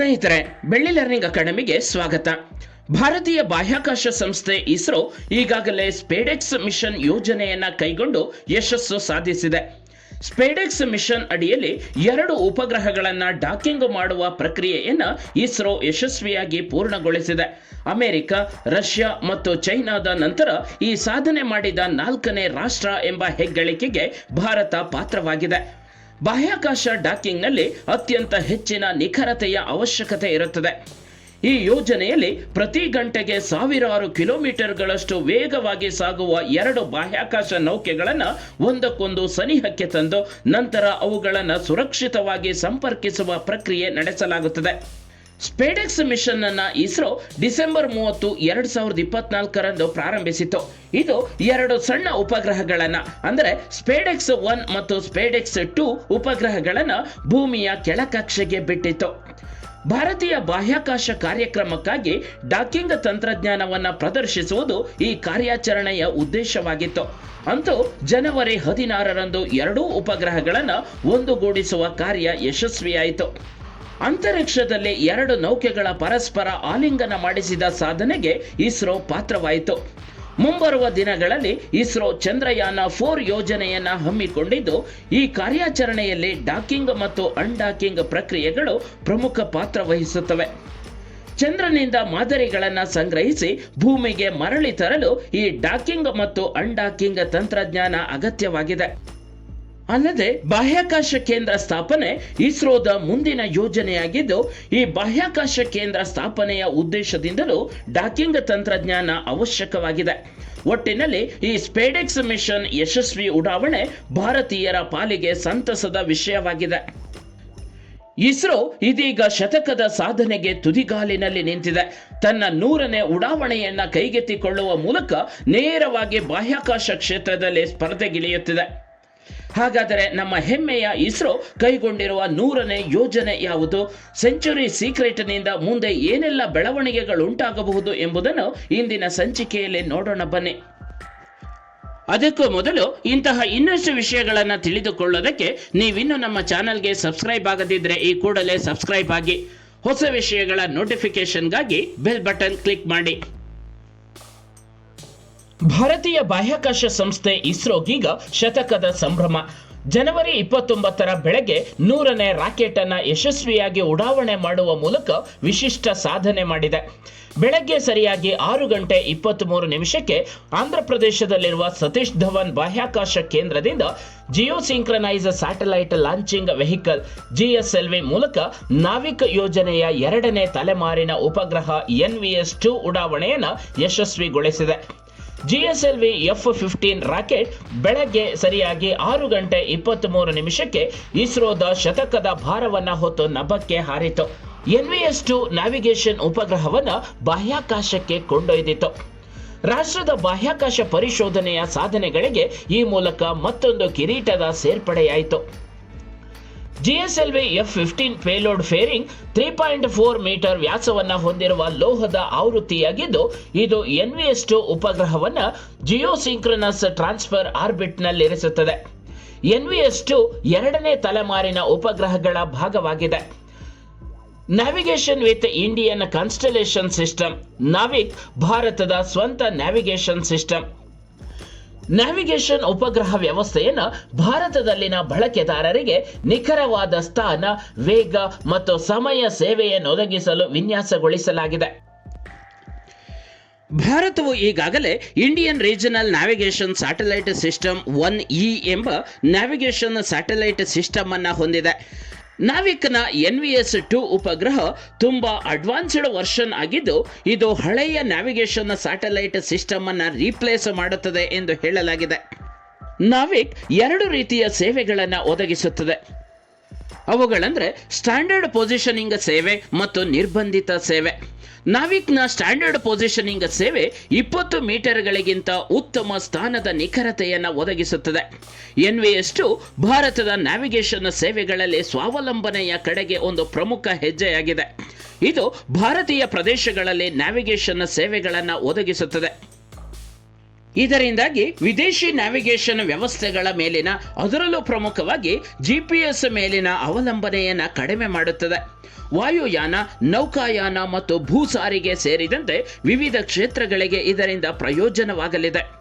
ಸ್ನೇಹಿತರೆ, ಬೆಳ್ಳಿ ಲರ್ನಿಂಗ್ ಅಕಾಡೆಮಿಗೆ ಸ್ವಾಗತ. ಭಾರತೀಯ ಬಾಹ್ಯಾಕಾಶ ಸಂಸ್ಥೆ ಇಸ್ರೋ ಈಗಾಗಲೇ ಸ್ಪೇಡೆಕ್ಸ್ ಮಿಷನ್ ಯೋಜನೆಯನ್ನ ಕೈಗೊಂಡು ಯಶಸ್ಸು ಸಾಧಿಸಿದೆ. ಸ್ಪೇಡೆಕ್ಸ್ ಮಿಷನ್ ಅಡಿಯಲ್ಲಿ ಎರಡು ಉಪಗ್ರಹಗಳನ್ನು ಡಾಕಿಂಗ್ ಮಾಡುವ ಪ್ರಕ್ರಿಯೆಯನ್ನು ಇಸ್ರೋ ಯಶಸ್ವಿಯಾಗಿ ಪೂರ್ಣಗೊಳಿಸಿದೆ. ಅಮೆರಿಕ, ರಷ್ಯಾ ಮತ್ತು ಚೈನಾದ ನಂತರ ಈ ಸಾಧನೆ ಮಾಡಿದ ನಾಲ್ಕನೇ ರಾಷ್ಟ್ರ ಎಂಬ ಹೆಗ್ಗಳಿಕೆಗೆ ಭಾರತ ಪಾತ್ರವಾಗಿದೆ. ಬಾಹ್ಯಾಕಾಶ ಡಾಕಿಂಗ್ನಲ್ಲಿ ಅತ್ಯಂತ ಹೆಚ್ಚಿನ ನಿಖರತೆಯ ಅವಶ್ಯಕತೆ ಇರುತ್ತದೆ. ಈ ಯೋಜನೆಯಲ್ಲಿ ಪ್ರತಿ ಗಂಟೆಗೆ ಸಾವಿರಾರು ಕಿಲೋಮೀಟರ್ಗಳಷ್ಟು ವೇಗವಾಗಿ ಸಾಗುವ ಎರಡು ಬಾಹ್ಯಾಕಾಶ ನೌಕೆಗಳನ್ನು ಒಂದಕ್ಕೊಂದು ಸನಿಹಕ್ಕೆ ತಂದು ನಂತರ ಅವುಗಳನ್ನು ಸುರಕ್ಷಿತವಾಗಿ ಸಂಪರ್ಕಿಸುವ ಪ್ರಕ್ರಿಯೆ ನಡೆಸಲಾಗುತ್ತದೆ. ಸ್ಪೇಡೆಕ್ಸ್ ಮಿಷನ್ ಅನ್ನ ಇಸ್ರೋ ಡಿಸೆಂಬರ್ ಮೂವತ್ತು, ಎರಡ್ ಸಾವಿರದ ಇಪ್ಪತ್ನಾಲ್ಕರಂದು ಪ್ರಾರಂಭಿಸಿತು ಇದು ಎರಡು ಸಣ್ಣ ಉಪಗ್ರಹಗಳನ್ನ, ಅಂದರೆ ಸ್ಪೇಡೆಕ್ಸ್ ಒನ್ ಮತ್ತು ಸ್ಪೇಡೆಕ್ಸ್ ಟೂ ಉಪಗ್ರಹಗಳನ್ನ ಭೂಮಿಯ ಕೆಳಕಕ್ಷೆಗೆ ಬಿಟ್ಟಿತ್ತು. ಭಾರತೀಯ ಬಾಹ್ಯಾಕಾಶ ಕಾರ್ಯಕ್ರಮಕ್ಕಾಗಿ ಡಾಕಿಂಗ್ ತಂತ್ರಜ್ಞಾನವನ್ನ ಪ್ರದರ್ಶಿಸುವುದು ಈ ಕಾರ್ಯಾಚರಣೆಯ ಉದ್ದೇಶವಾಗಿತ್ತು. ಅಂತೂ ಜನವರಿ ಹದಿನಾರರಂದು ಎರಡೂ ಉಪಗ್ರಹಗಳನ್ನು ಒಂದುಗೂಡಿಸುವ ಕಾರ್ಯ ಯಶಸ್ವಿಯಾಯಿತು. ಅಂತರಿಕ್ಷದಲ್ಲಿ ಎರಡು ನೌಕೆಗಳ ಪರಸ್ಪರ ಆಲಿಂಗನ ಮಾಡಿಸಿದ ಸಾಧನೆಗೆ ಇಸ್ರೋ ಪಾತ್ರವಾಯಿತು. ಮುಂಬರುವ ದಿನಗಳಲ್ಲಿ ಇಸ್ರೋ ಚಂದ್ರಯಾನ ಫೋರ್ ಯೋಜನೆಯನ್ನ ಹಮ್ಮಿಕೊಂಡಿದ್ದು, ಈ ಕಾರ್ಯಾಚರಣೆಯಲ್ಲಿ ಡಾಕಿಂಗ್ ಮತ್ತು ಅನ್ಡಾಕಿಂಗ್ ಪ್ರಕ್ರಿಯೆಗಳು ಪ್ರಮುಖ ಪಾತ್ರ ವಹಿಸುತ್ತವೆ. ಚಂದ್ರನಿಂದ ಮಾದರಿಗಳನ್ನು ಸಂಗ್ರಹಿಸಿ ಭೂಮಿಗೆ ಮರಳಿ ತರಲು ಈ ಡಾಕಿಂಗ್ ಮತ್ತು ಅನ್ಡಾಕಿಂಗ್ ತಂತ್ರಜ್ಞಾನ ಅಗತ್ಯವಾಗಿದೆ. ಅಲ್ಲದೆ ಬಾಹ್ಯಾಕಾಶ ಕೇಂದ್ರ ಸ್ಥಾಪನೆ ಇಸ್ರೋದ ಮುಂದಿನ ಯೋಜನೆಯಾಗಿದ್ದು, ಈ ಬಾಹ್ಯಾಕಾಶ ಕೇಂದ್ರ ಸ್ಥಾಪನೆಯ ಉದ್ದೇಶದಿಂದಲೂ ಡಾಕಿಂಗ್ ತಂತ್ರಜ್ಞಾನ ಅವಶ್ಯಕವಾಗಿದೆ. ಒಟ್ಟಿನಲ್ಲಿ ಈ ಸ್ಪೇಡೆಕ್ಸ್ ಮಿಷನ್ ಯಶಸ್ವಿ ಉಡಾವಣೆ ಭಾರತೀಯರ ಪಾಲಿಗೆ ಸಂತಸದ ವಿಷಯವಾಗಿದೆ. ಇಸ್ರೋ ಇದೀಗ ಶತಕದ ಸಾಧನೆಗೆ ತುದಿಗಾಲಿನಲ್ಲಿ ನಿಂತಿದೆ. ತನ್ನ ನೂರನೇ ಉಡಾವಣೆಯನ್ನ ಕೈಗೆತ್ತಿಕೊಳ್ಳುವ ಮೂಲಕ ನೇರವಾಗಿ ಬಾಹ್ಯಾಕಾಶ ಕ್ಷೇತ್ರದಲ್ಲಿ ಸ್ಪರ್ಧೆಗಿಳಿಯುತ್ತಿದೆ. ಹಾಗಾದರೆ ನಮ್ಮ ಹೆಮ್ಮೆಯ ಇಸ್ರೋ ಕೈಗೊಂಡಿರುವ ನೂರನೇ ಯೋಜನೆ ಯಾವುದು? ಸೆಂಚುರಿ ಸೀಕ್ರೆಟ್ನಿಂದ ಮುಂದೆ ಏನೆಲ್ಲ ಬೆಳವಣಿಗೆಗಳು ಉಂಟಾಗಬಹುದು ಎಂಬುದನ್ನು ಇಂದಿನ ಸಂಚಿಕೆಯಲ್ಲಿ ನೋಡೋಣ ಬನ್ನಿ. ಅದಕ್ಕೂ ಮೊದಲು ಇಂತಹ ಇನ್ನಷ್ಟು ವಿಷಯಗಳನ್ನು ತಿಳಿದುಕೊಳ್ಳೋದಕ್ಕೆ ನೀವಿನ್ನು ನಮ್ಮ ಚಾನಲ್ಗೆ ಸಬ್ಸ್ಕ್ರೈಬ್ ಆಗದಿದ್ದರೆ ಈ ಕೂಡಲೇ ಸಬ್ಸ್ಕ್ರೈಬ್ ಆಗಿ. ಹೊಸ ವಿಷಯಗಳ ನೋಟಿಫಿಕೇಶನ್ಗಾಗಿ ಬೆಲ್ ಬಟನ್ ಕ್ಲಿಕ್ ಮಾಡಿ. ಭಾರತೀಯ ಬಾಹ್ಯಾಕಾಶ ಸಂಸ್ಥೆ ಇಸ್ರೋಗೀಗ ಶತಕದ ಸಂಭ್ರಮ. ಜನವರಿ ಇಪ್ಪತ್ತೊಂಬತ್ತರ ಬೆಳಗ್ಗೆ ನೂರನೇ ರಾಕೆಟ್ ಅನ್ನ ಯಶಸ್ವಿಯಾಗಿ ಉಡಾವಣೆ ಮಾಡುವ ಮೂಲಕ ವಿಶಿಷ್ಟ ಸಾಧನೆ ಮಾಡಿದೆ. ಬೆಳಗ್ಗೆ ಸರಿಯಾಗಿ ಆರು ಗಂಟೆ ಇಪ್ಪತ್ತ್ ಮೂರು ನಿಮಿಷಕ್ಕೆ ಆಂಧ್ರ ಪ್ರದೇಶದಲ್ಲಿರುವ ಸತೀಶ್ ಧವನ್ ಬಾಹ್ಯಾಕಾಶ ಕೇಂದ್ರದಿಂದ geo synchronise satellite launching vehicle GSLV ಮೂಲಕ ನಾವಿಕ ಯೋಜನೆಯ ಎರಡನೇ ತಲೆಮಾರಿನ ಉಪಗ್ರಹ ಎನ್ವಿಎಸ್ ಟು ಉಡಾವಣೆಯನ್ನು ಯಶಸ್ವಿಗೊಳಿಸಿದೆ. ಜಿಎಸ್ಎಲ್ವಿ ಎಫ್ ಫಿಫ್ಟೀನ್ ರಾಕೆಟ್ ಬೆಳಗ್ಗೆ ಸರಿಯಾಗಿ ಆರು ಗಂಟೆ ಇಪ್ಪತ್ತ್ ಮೂರು ನಿಮಿಷಕ್ಕೆ ಇಸ್ರೋದ ಶತಕದ ಭಾರವನ್ನು ಹೊತ್ತು ನಭಕ್ಕೆ ಹಾರಿತು. ಎನ್ವಿಎಸ್ ಟು ನ್ಯಾವಿಗೇಷನ್ ಉಪಗ್ರಹವನ್ನು ಬಾಹ್ಯಾಕಾಶಕ್ಕೆ ಕೊಂಡೊಯ್ದಿತು ರಾಷ್ಟ್ರದ ಬಾಹ್ಯಾಕಾಶ ಪರಿಶೋಧನೆಯ ಸಾಧನೆಗಳಿಗೆ ಈ ಮೂಲಕ ಮತ್ತೊಂದು ಕಿರೀಟದ ಸೇರ್ಪಡೆಯಾಯಿತು. GSLV F fifteen payload fairing three point four metre ವ್ಯಾಸವನ್ನು ಹೊಂದಿರುವ ಲೋಹದ ಆವೃತ್ತಿಯಾಗಿದ್ದು, ಇದು ಎನ್ವಿಎಸ್ ಟು ಉಪಗ್ರಹವನ್ನು ಜಿಯೋಸಿಂಕ್ರನಸ್ ಟ್ರಾನ್ಸ್ಫರ್ ಆರ್ಬಿಟ್ನಲ್ಲಿರಿಸುತ್ತದೆ. ಎನ್ವಿಎಸ್ ಟು ಎರಡನೇ ತಲೆಮಾರಿನ ಉಪಗ್ರಹಗಳ ಭಾಗವಾಗಿದೆ. Navigation with Indian constellation system NavIC ಭಾರತದ ಸ್ವಂತ ನ್ಯಾವಿಗೇಷನ್ ಸಿಸ್ಟಮ್ ನ್ಯಾವಿಗೇಷನ್ ಉಪಗ್ರಹ ವ್ಯವಸ್ಥೆಯನ್ನು ಭಾರತದಲ್ಲಿನ ಬಳಕೆದಾರರಿಗೆ ನಿಖರವಾದ ಸ್ಥಾನ, ವೇಗ ಮತ್ತು ಸಮಯ ಸೇವೆಯನ್ನು ಒದಗಿಸಲು ವಿನ್ಯಾಸಗೊಳಿಸಲಾಗಿದೆ. ಭಾರತವು ಈಗಾಗಲೇ Indian regional navigation satellite system one E ಎಂಬ ನ್ಯಾವಿಗೇಷನ್ ಸ್ಯಾಟಲೈಟ್ ಸಿಸ್ಟಮ್ ಅನ್ನು ಹೊಂದಿದೆ. ನಾವಿಕ್ನ ಎನ್ ವಿ ಎಸ್ ಟು ಉಪಗ್ರಹ ತುಂಬಾ ಅಡ್ವಾನ್ಸ್ಡ್ ವರ್ಷನ್ ಆಗಿದ್ದು, ಇದು ಹಳೆಯ ನ್ಯಾವಿಗೇಷನ್ ಸ್ಯಾಟಲೈಟ್ ಸಿಸ್ಟಮ್ ಅನ್ನು ರೀಪ್ಲೇಸ್ ಮಾಡುತ್ತದೆ ಎಂದು ಹೇಳಲಾಗಿದೆ. ನಾವಿಕ್ ಎರಡು ರೀತಿಯ ಸೇವೆಗಳನ್ನು ಒದಗಿಸುತ್ತದೆ. ಅವುಗಳಂದ್ರೆ ಸ್ಟ್ಯಾಂಡರ್ಡ್ ಪೊಸಿಷನಿಂಗ್ ಸೇವೆ ಮತ್ತು ನಿರ್ಬಂಧಿತ ಸೇವೆ. ನಾವಿಕ್ನ ಸ್ಟ್ಯಾಂಡರ್ಡ್ ಪೊಸಿಷನಿಂಗ್ ಸೇವೆ ಇಪ್ಪತ್ತು ಮೀಟರ್ಗಳಿಗಿಂತ ಉತ್ತಮ ಸ್ಥಾನದ ನಿಖರತೆಯನ್ನು ಒದಗಿಸುತ್ತದೆ. ಎನ್ ವಿ ಎಸ್ ಭಾರತದ ನ್ಯಾವಿಗೇಷನ್ ಸೇವೆಗಳಲ್ಲಿ ಸ್ವಾವಲಂಬನೆಯ ಕಡೆಗೆ ಒಂದು ಪ್ರಮುಖ ಹೆಜ್ಜೆಯಾಗಿದೆ. ಇದು ಭಾರತೀಯ ಪ್ರದೇಶಗಳಲ್ಲಿ ನ್ಯಾವಿಗೇಷನ್ ಸೇವೆಗಳನ್ನು ಒದಗಿಸುತ್ತದೆ. ಇದರಿಂದಾಗಿ ವಿದೇಶಿ ನ್ಯಾವಿಗೇಷನ್ ವ್ಯವಸ್ಥೆಗಳ ಮೇಲಿನ ಅದರಲ್ಲೂ ಪ್ರಮುಖವಾಗಿ ಜಿಪಿಎಸ್ ಮೇಲಿನ ಅವಲಂಬನೆಯನ್ನು ಕಡಿಮೆ ಮಾಡುತ್ತದೆ. ವಾಯುಯಾನ, ನೌಕಾಯಾನ ಮತ್ತು ಭೂ ಸಾರಿಗೆ ಸೇರಿದಂತೆ ವಿವಿಧ ಕ್ಷೇತ್ರಗಳಿಗೆ ಇದರಿಂದ ಪ್ರಯೋಜನವಾಗಲಿದೆ.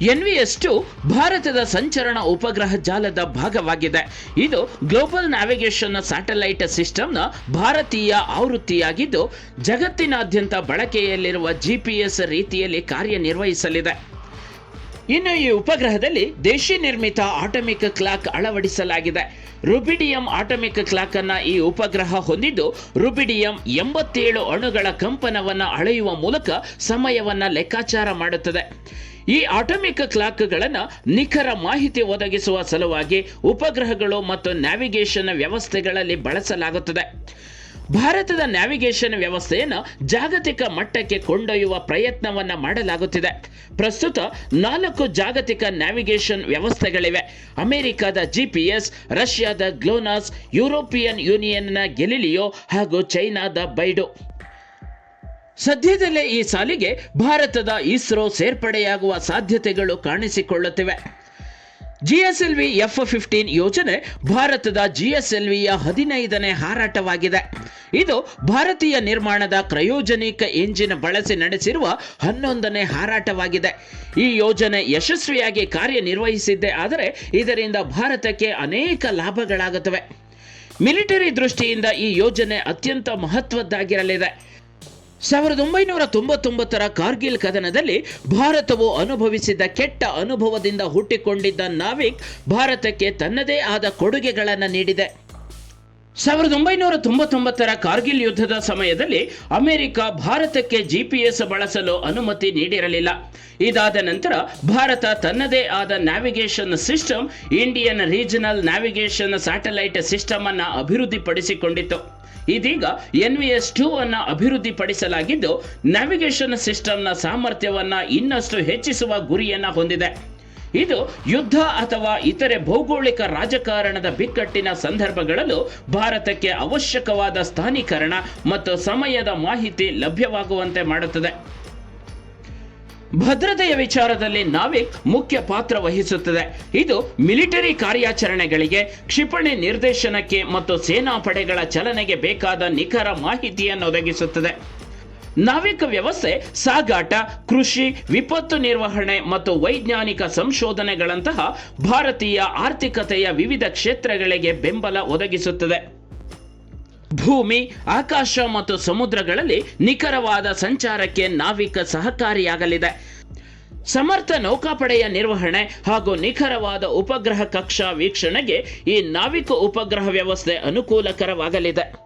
ಎನ್ವಿಎಸ್ ಟು ಭಾರತದ ಸಂಚರಣ ಉಪಗ್ರಹ ಜಾಲದ ಭಾಗವಾಗಿದೆ. ಇದು ಗ್ಲೋಬಲ್ ನ್ಯಾವಿಗೇಷನ್ ಸ್ಯಾಟಲೈಟ್ ಸಿಸ್ಟಮ್ನ ಭಾರತೀಯ ಆವೃತ್ತಿಯಾಗಿದ್ದು, ಜಗತ್ತಿನಾದ್ಯಂತ ಬಳಕೆಯಲ್ಲಿರುವ ಜಿಪಿಎಸ್ ರೀತಿಯಲ್ಲಿ ಕಾರ್ಯನಿರ್ವಹಿಸಲಿದೆ. ಇನ್ನು ಈ ಉಪಗ್ರಹದಲ್ಲಿ ದೇಶಿ ನಿರ್ಮಿತ ಆಟಮಿಕ್ ಕ್ಲಾಕ್ ಅಳವಡಿಸಲಾಗಿದೆ. ರುಬಿಡಿಯಂ ಆಟಮಿಕ್ ಕ್ಲಾಕ್ ಅನ್ನ ಈ ಉಪಗ್ರಹ ಹೊಂದಿದ್ದು, ರುಬಿಡಿಯಂ ಎಂಬತ್ತೇಳು ಅಣುಗಳ ಕಂಪನವನ್ನು ಅಳೆಯುವ ಮೂಲಕ ಸಮಯವನ್ನ ಲೆಕ್ಕಾಚಾರ ಮಾಡುತ್ತದೆ. ಈ ಆಟಮಿಕ್ ಕ್ಲಾಕ್ಗಳನ್ನು ನಿಖರ ಮಾಹಿತಿ ಒದಗಿಸುವ ಸಲುವಾಗಿ ಉಪಗ್ರಹಗಳು ಮತ್ತು ನ್ಯಾವಿಗೇಷನ್ ವ್ಯವಸ್ಥೆಗಳಲ್ಲಿ ಬಳಸಲಾಗುತ್ತದೆ. ಭಾರತದ ನ್ಯಾವಿಗೇಷನ್ ವ್ಯವಸ್ಥೆಯನ್ನು ಜಾಗತಿಕ ಮಟ್ಟಕ್ಕೆ ಕೊಂಡೊಯ್ಯುವ ಪ್ರಯತ್ನವನ್ನು ಮಾಡಲಾಗುತ್ತಿದೆ. ಪ್ರಸ್ತುತ ನಾಲ್ಕು ಜಾಗತಿಕ ನ್ಯಾವಿಗೇಷನ್ ವ್ಯವಸ್ಥೆಗಳಿವೆ. ಅಮೆರಿಕದ ಜಿಪಿಎಸ್ ರಷ್ಯಾದ ಗ್ಲೋನಾಸ್, ಯುರೋಪಿಯನ್ ಯೂನಿಯನ್ನ ಗೆಲಿಲಿಯೋ ಹಾಗೂ ಚೈನಾದ ಬೈಡೋ. ಸದ್ಯದಲ್ಲೇ ಈ ಸಾಲಿಗೆ ಭಾರತದ ಇಸ್ರೋ ಸೇರ್ಪಡೆಯಾಗುವ ಸಾಧ್ಯತೆಗಳು ಕಾಣಿಸಿಕೊಳ್ಳುತ್ತಿವೆ. ಜಿಎಸ್ಎಲ್ವಿ ಎಫ್ ಫಿಫ್ಟೀನ್ ಯೋಜನೆ ಭಾರತದ ಜಿಎಸ್ಎಲ್ವಿಯ ಹದಿನೈದನೇ ಹಾರಾಟವಾಗಿದೆ. ಇದು ಭಾರತೀಯ ನಿರ್ಮಾಣದ ಕ್ರಯೋಜನಿಕ ಎಂಜಿನ್ ಬಳಸಿ ನಡೆಸಿರುವ ಹನ್ನೊಂದನೇ ಹಾರಾಟವಾಗಿದೆ. ಈ ಯೋಜನೆ ಯಶಸ್ವಿಯಾಗಿ ಕಾರ್ಯನಿರ್ವಹಿಸಿದ್ದೇ ಆದರೆ ಇದರಿಂದ ಭಾರತಕ್ಕೆ ಅನೇಕ ಲಾಭಗಳಾಗುತ್ತವೆ. ಮಿಲಿಟರಿ ದೃಷ್ಟಿಯಿಂದ ಈ ಯೋಜನೆ ಅತ್ಯಂತ ಮಹತ್ವದ್ದಾಗಿರಲಿದೆ. ಸಾವಿರದ ಒಂಬೈನೂರ ತೊಂಬತ್ತೊಂಬತ್ತರ ಕಾರ್ಗಿಲ್ ಕದನದಲ್ಲಿ ಭಾರತವು ಅನುಭವಿಸಿದ ಕೆಟ್ಟ ಅನುಭವದಿಂದ ಹುಟ್ಟಿಕೊಂಡಿದ್ದ ನಾವಿಕ್ ಭಾರತಕ್ಕೆ ತನ್ನದೇ ಆದ ಕೊಡುಗೆಗಳನ್ನು ನೀಡಿದೆ. ಸಾವಿರದ ಒಂಬೈನೂರ ತೊಂಬತ್ತೊಂಬತ್ತರ ಕಾರ್ಗಿಲ್ ಯುದ್ಧದ ಸಮಯದಲ್ಲಿ ಅಮೆರಿಕ ಭಾರತಕ್ಕೆ ಜಿಪಿಎಸ್ ಬಳಸಲು ಅನುಮತಿ ನೀಡಿರಲಿಲ್ಲ. ಇದಾದ ನಂತರ ಭಾರತ ತನ್ನದೇ ಆದ navigation system Indian regional navigation satellite system ಅನ್ನು ಅಭಿವೃದ್ಧಿಪಡಿಸಿಕೊಂಡಿತ್ತು. ಇದೀಗ ಎನ್ ವಿ ಎಸ್ ಟೂ ಅನ್ನು ಅಭಿವೃದ್ಧಿಪಡಿಸಲಾಗಿದ್ದು ನ್ಯಾವಿಗೇಷನ್ ಸಿಸ್ಟಮ್ನ ಸಾಮರ್ಥ್ಯವನ್ನ ಇನ್ನಷ್ಟು ಹೆಚ್ಚಿಸುವ ಗುರಿಯನ್ನ ಹೊಂದಿದೆ. ಇದು ಯುದ್ಧ ಅಥವಾ ಇತರೆ ಭೌಗೋಳಿಕ ರಾಜಕಾರಣದ ಬಿಕ್ಕಟ್ಟಿನ ಸಂದರ್ಭಗಳಲ್ಲೂ ಭಾರತಕ್ಕೆ ಅವಶ್ಯಕವಾದ ಸ್ಥಾನೀಕರಣ ಮತ್ತು ಸಮಯದ ಮಾಹಿತಿ ಲಭ್ಯವಾಗುವಂತೆ ಮಾಡುತ್ತದೆ. ಭದ್ರತೆಯ ವಿಚಾರದಲ್ಲಿ ನಾವಿಕ್ ಮುಖ್ಯ ಪಾತ್ರ ವಹಿಸುತ್ತದೆ. ಇದು ಮಿಲಿಟರಿ ಕಾರ್ಯಾಚರಣೆಗಳಿಗೆ, ಕ್ಷಿಪಣಿ ನಿರ್ದೇಶನಕ್ಕೆ ಮತ್ತು ಸೇನಾ ಪಡೆಗಳ ಚಲನೆಗೆ ಬೇಕಾದ ನಿಖರ ಮಾಹಿತಿಯನ್ನು ಒದಗಿಸುತ್ತದೆ. ನಾವಿಕ ವ್ಯವಸ್ಥೆ, ಸಾಗಾಟ, ಕೃಷಿ, ವಿಪತ್ತು ನಿರ್ವಹಣೆ ಮತ್ತು ವೈಜ್ಞಾನಿಕ ಸಂಶೋಧನೆಗಳಂತಹ ಭಾರತೀಯ ಆರ್ಥಿಕತೆಯ ವಿವಿಧ ಕ್ಷೇತ್ರಗಳಿಗೆ ಬೆಂಬಲ ಒದಗಿಸುತ್ತದೆ. ಭೂಮಿ, ಆಕಾಶ ಮತ್ತು ಸಮುದ್ರಗಳಲ್ಲಿ ನಿಖರವಾದ ಸಂಚಾರಕ್ಕೆ ನಾವಿಕ ಸಹಕಾರಿಯಾಗಲಿದೆ. ಸಮರ್ಥ ನೌಕಾಪಡೆಯ ನಿರ್ವಹಣೆ ಹಾಗೂ ನಿಖರವಾದ ಉಪಗ್ರಹ ಕಕ್ಷಾ ವೀಕ್ಷಣೆಗೆ ಈ ನಾವಿಕ ಉಪಗ್ರಹ ವ್ಯವಸ್ಥೆ ಅನುಕೂಲಕರವಾಗಲಿದೆ.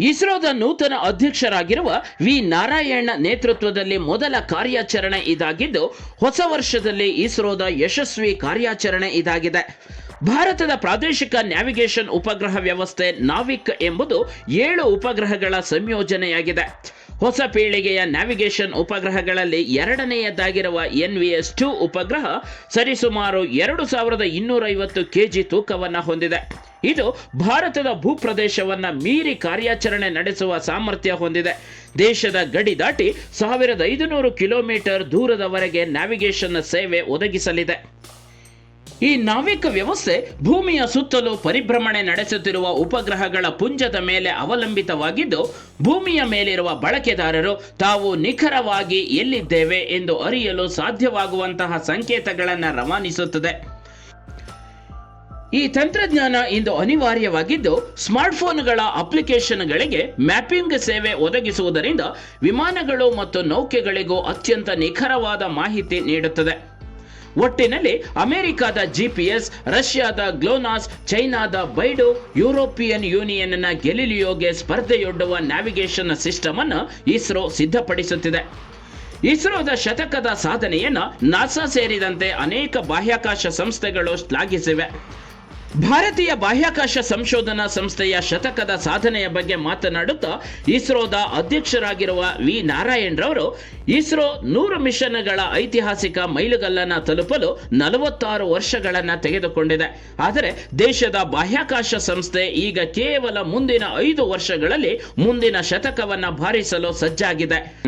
ಇಸ್ರೋದ ನೂತನ ಅಧ್ಯಕ್ಷರಾಗಿರುವ ವಿ. ನಾರಾಯಣ ನೇತೃತ್ವದಲ್ಲಿ ಮೊದಲ ಕಾರ್ಯಾಚರಣೆ ಇದಾಗಿದ್ದು, ಹೊಸ ವರ್ಷದಲ್ಲಿ ಇಸ್ರೋದ ಯಶಸ್ವಿ ಕಾರ್ಯಾಚರಣೆ ಇದಾಗಿದೆ. ಭಾರತದ ಪ್ರಾದೇಶಿಕ ನ್ಯಾವಿಗೇಷನ್ ಉಪಗ್ರಹ ವ್ಯವಸ್ಥೆ ನಾವಿಕ್ ಎಂಬುದು ಏಳು ಉಪಗ್ರಹಗಳ ಸಂಯೋಜನೆಯಾಗಿದೆ. ಹೊಸ ಪೀಳಿಗೆಯ ನ್ಯಾವಿಗೇಷನ್ ಉಪಗ್ರಹಗಳಲ್ಲಿ ಎರಡನೆಯದಾಗಿರುವ ಎನ್ ವಿ ಎಸ್ ಟು ಉಪಗ್ರಹ ಸರಿಸುಮಾರು ಎರಡು ಸಾವಿರದ ಇನ್ನೂರೈವತ್ತು ಕೆಜಿ ತೂಕವನ್ನು ಹೊಂದಿದೆ. ಇದು ಭಾರತದ ಭೂಪ್ರದೇಶವನ್ನು ಮೀರಿ ಕಾರ್ಯಾಚರಣೆ ನಡೆಸುವ ಸಾಮರ್ಥ್ಯ ಹೊಂದಿದೆ. ದೇಶದ ಗಡಿ ದಾಟಿ ಸಾವಿರದ ಐದುನೂರು ಕಿಲೋಮೀಟರ್ ದೂರದವರೆಗೆ ನ್ಯಾವಿಗೇಷನ್ ಸೇವೆ ಒದಗಿಸಲಿದೆ. ಈ ನಾವಿಕ ವ್ಯವಸ್ಥೆ ಭೂಮಿಯ ಸುತ್ತಲೂ ಪರಿಭ್ರಮಣೆ ನಡೆಸುತ್ತಿರುವ ಉಪಗ್ರಹಗಳ ಪುಂಜದ ಮೇಲೆ ಅವಲಂಬಿತವಾಗಿದ್ದು, ಭೂಮಿಯ ಮೇಲಿರುವ ಬಳಕೆದಾರರು ತಾವು ನಿಖರವಾಗಿ ಎಲ್ಲಿದ್ದೇವೆ ಎಂದು ಅರಿಯಲು ಸಾಧ್ಯವಾಗುವಂತಹ ಸಂಕೇತಗಳನ್ನು ರವಾನಿಸುತ್ತದೆ. ಈ ತಂತ್ರಜ್ಞಾನ ಇಂದು ಅನಿವಾರ್ಯವಾಗಿದ್ದು, ಸ್ಮಾರ್ಟ್ಫೋನ್ಗಳ ಅಪ್ಲಿಕೇಶನ್ಗಳಿಗೆ ಮ್ಯಾಪಿಂಗ್ ಸೇವೆ ಒದಗಿಸುವುದರಿಂದ ವಿಮಾನಗಳು ಮತ್ತು ನೌಕೆಗಳಿಗೂ ಅತ್ಯಂತ ನಿಖರವಾದ ಮಾಹಿತಿ ನೀಡುತ್ತದೆ. ಒಟ್ಟಿನಲ್ಲಿ ಅಮೆರಿಕದ ಜಿಪಿಎಸ್ ರಷ್ಯಾದ ಗ್ಲೋನಾಸ್, ಚೈನಾದ ಬೈಡೋ, ಯುರೋಪಿಯನ್ ಯೂನಿಯನ್ನ ಗೆಲಿಲಿಯೋಗೆ ಸ್ಪರ್ಧೆಯೊಡ್ಡುವ ನ್ಯಾವಿಗೇಷನ್ ಸಿಸ್ಟಮ್ ಅನ್ನು ಇಸ್ರೋ ಸಿದ್ಧಪಡಿಸುತ್ತಿದೆ. ಇಸ್ರೋದ ಶತಕದ ಸಾಧನೆಯನ್ನು ನಾಸಾ ಸೇರಿದಂತೆ ಅನೇಕ ಬಾಹ್ಯಾಕಾಶ ಸಂಸ್ಥೆಗಳು ಶ್ಲಾಘಿಸಿವೆ. ಭಾರತೀಯ ಬಾಹ್ಯಾಕಾಶ ಸಂಶೋಧನಾ ಸಂಸ್ಥೆಯ ಶತಕದ ಸಾಧನೆಯ ಬಗ್ಗೆ ಮಾತನಾಡುತ್ತಾ ಇಸ್ರೋದ ಅಧ್ಯಕ್ಷರಾಗಿರುವ ವಿ ನಾರಾಯಣ್ ರವರು ಇಸ್ರೋ ನೂರು ಮಿಷನ್ಗಳ ಐತಿಹಾಸಿಕ ಮೈಲುಗಲ್ಲನ್ನು ತಲುಪಲು ನಲವತ್ತಾರು ವರ್ಷಗಳನ್ನು ತೆಗೆದುಕೊಂಡಿದೆ. ಆದರೆ ದೇಶದ ಬಾಹ್ಯಾಕಾಶ ಸಂಸ್ಥೆ ಈಗ ಕೇವಲ ಮುಂದಿನ ಐದು ವರ್ಷಗಳಲ್ಲಿ ಮುಂದಿನ ಶತಕವನ್ನು ಭಾರಿಸಲು ಸಜ್ಜಾಗಿದೆ.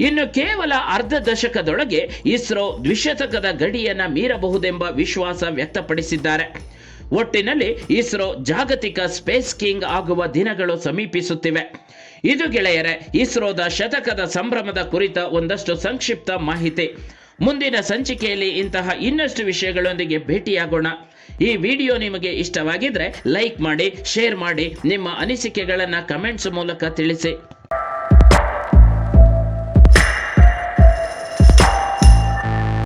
ಇನ್ನು ಕೇವಲ ಅರ್ಧ ದಶಕದೊಳಗೆ ಇಸ್ರೋ ದ್ವಿಶತಕದ ಗಡಿಯನ್ನು ಮೀರಬಹುದೆಂಬ ವಿಶ್ವಾಸ ವ್ಯಕ್ತಪಡಿಸಿದ್ದಾರೆ. ಒಟ್ಟಿನಲ್ಲಿ ಇಸ್ರೋ ಜಾಗತಿಕ ಸ್ಪೇಸ್ ಕಿಂಗ್ ಆಗುವ ದಿನಗಳು ಸಮೀಪಿಸುತ್ತಿವೆ. ಇದು ಗೆಳೆಯರೆ, ಇಸ್ರೋದ ಶತಕದ ಸಂಭ್ರಮದ ಕುರಿತ ಒಂದಷ್ಟು ಸಂಕ್ಷಿಪ್ತ ಮಾಹಿತಿ. ಮುಂದಿನ ಸಂಚಿಕೆಯಲ್ಲಿ ಇಂತಹ ಇನ್ನಷ್ಟು ವಿಷಯಗಳೊಂದಿಗೆ ಭೇಟಿಯಾಗೋಣ. ಈ ವಿಡಿಯೋ ನಿಮಗೆ ಇಷ್ಟವಾಗಿದ್ರೆ ಲೈಕ್ ಮಾಡಿ, ಶೇರ್ ಮಾಡಿ, ನಿಮ್ಮ ಅನಿಸಿಕೆಗಳನ್ನು ಕಮೆಂಟ್ಸ್ ಮೂಲಕ ತಿಳಿಸಿ.